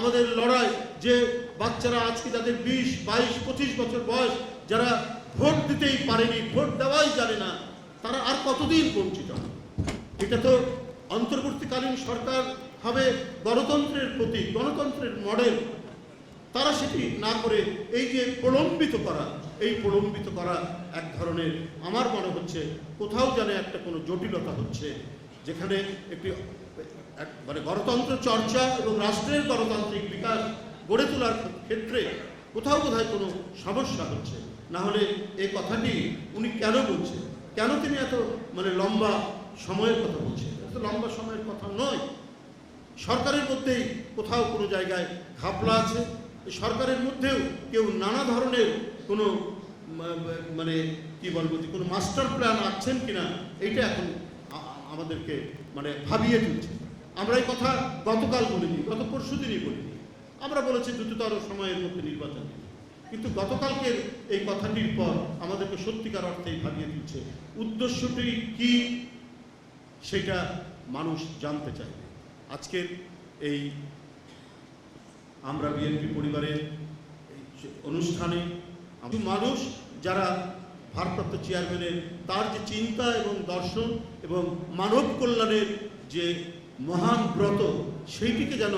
আমাদের লড়াই, যে বাচ্চারা আজকে যাদের বিশ, বাইশ, পঁচিশ বছর বয়স, যারা ভোট দিতেই পারেনি, ভোট দেওয়াই জানে না, তারা আর কতদিন বঞ্চিত? এটা তো অন্তর্বর্তীকালীন সরকার হবে গণতন্ত্রের প্রতীক, গণতন্ত্রের মডেল তারা সেটি না করে এই যে প্রলম্বিত করা, এই প্রলম্বিত করা এক ধরনের, আমার মনে হচ্ছে কোথাও যেন একটা কোনো জটিলতা হচ্ছে যেখানে একটি, এক- মানে গণতন্ত্র চর্চা এবং রাষ্ট্রের গণতান্ত্রিক বিকাশ গড়ে তোলার ক্ষেত্রে কোথাও কোথায় কোনো সমস্যা হচ্ছে, না হলে এই কথাটি উনি কেন বলছেন? কেন তিনি এত মানে লম্বা সময়ের কথা বলছেন? এত লম্বা সময়ের কথা নয়। সরকারের মধ্যেই কোথাও কোনো জায়গায় ঘাপলা আছে। সরকারের মধ্যেও কেউ নানা ধরনের কোনো মানে কি বলব, কোনো মাস্টার প্ল্যান আছেন কিনা, এইটা এখন আমাদেরকে মানে ভাবিয়ে তুলছে। আমরা এই কথা গতকাল বলিনি, গত পরশু দিনই বলিনি। আমরা বলেছি দ্রুততর সময়ের মধ্যে নির্বাচন। কিন্তু গতকালকের এই কথাটির পর আমাদেরকে সত্যিকার অর্থেই ভাবিয়ে দিচ্ছে উদ্দেশ্যটি কি সেটা মানুষ জানতে চাইবে। আজকের এই আমরা বিএনপি পরিবারের অনুষ্ঠানে, মানুষ যারা ভারপ্রাপ্ত চেয়ারম্যানের, তার যে চিন্তা এবং দর্শন এবং মানব কল্যাণের যে মহান ব্রত, সেইটিকে যেন